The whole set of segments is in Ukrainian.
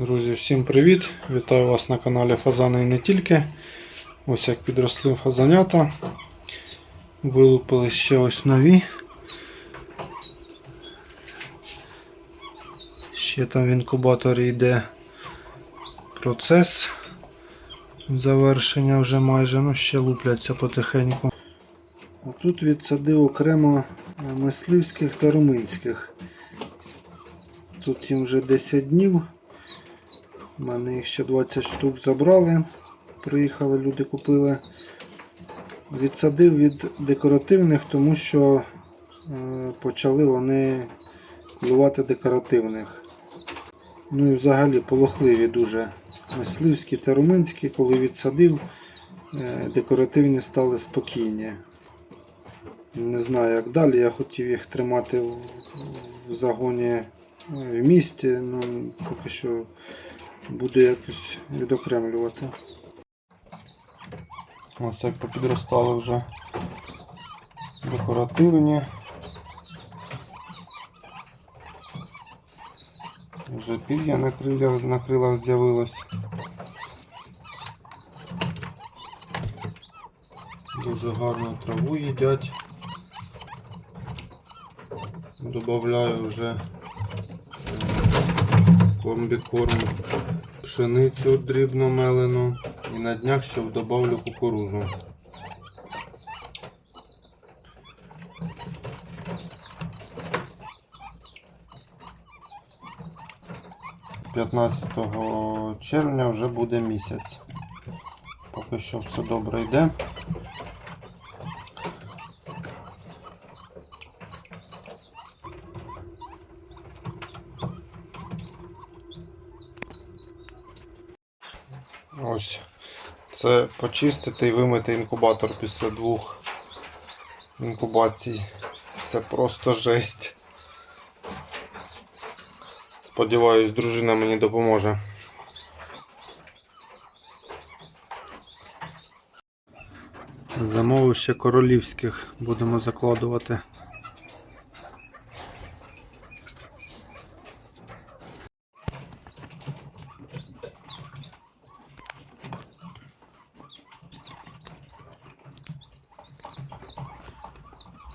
Друзі, всім привіт! Вітаю вас на каналі Фазани і не тільки. Ось як підросли фазанята. Вилупили ще ось нові. Ще там в інкубаторі йде процес завершення вже майже, ну ще лупляться потихеньку. А тут відсадив окремо мисливських та румунських. Тут їм вже 10 днів. У мене їх ще 20 штук забрали. Приїхали, люди купили. Відсадив від декоративних, тому що е, почали вони клювати декоративних. Ну і взагалі полохливі дуже. Мисливські та румунські, коли відсадив, е, декоративні стали спокійні. Не знаю як далі. Я хотів їх тримати в, загоні е, в місті, ну поки що буду якось відокремлювати. Ось як попідростали вже декоративні. Вже пір'я на крилах, на крилах з'явилось. Дуже гарно траву їдять. Добавляю вже комбікорм пшеницю дрібно мелену і на днях ще добавлю кукурузу. П'ятнадцятого червня вже буде місяць. Поки що все добре йде. Ось. Це почистити і вимити інкубатор після двох інкубацій. Це просто жесть. Сподіваюсь, дружина мені допоможе. Замовив ще королівських будемо закладувати.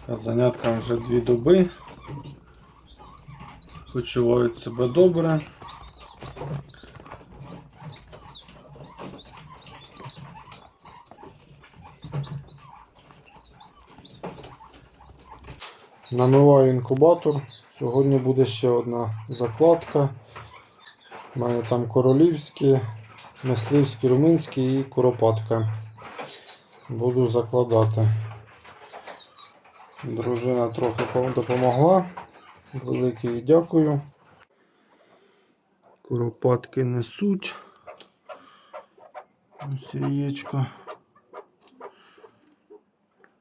Занятка вже дві доби. Почувають себе добре. Намиваю інкубатор. Сьогодні буде ще одна закладка. У мене там королівські, мисливські, румунські і куропатка. Буду закладати. Дружина трохи допомогла. Велике їй дякую. Куропатки несуть. Ось яєчко.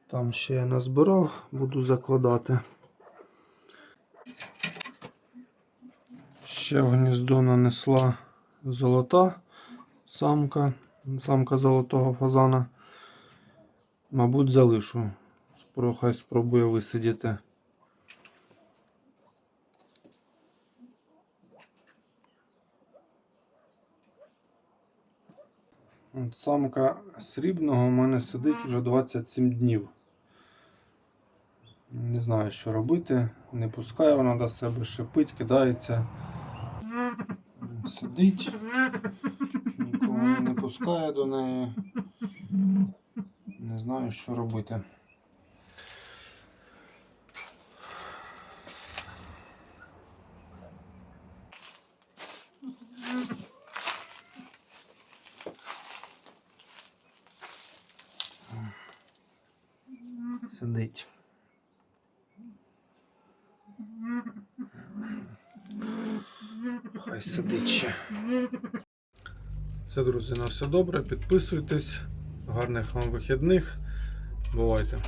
Там ще я назбирав, буду закладати. Ще в гніздо нанесла золота самка, самка золотого фазана. Мабуть, залишу. Спро- Хай спробує висидіти. От Самка срібного у мене сидить вже 27 днів. Не знаю, що робити. Не пускає вона до себе, шипить, кидається. Сидить. Нікого не пускає до неї. Не знаю, що робити. Сидить. Хай сидить ще. Все, друзі, на все добре. Підписуйтесь. Гарних вам вихідних. Бувайте.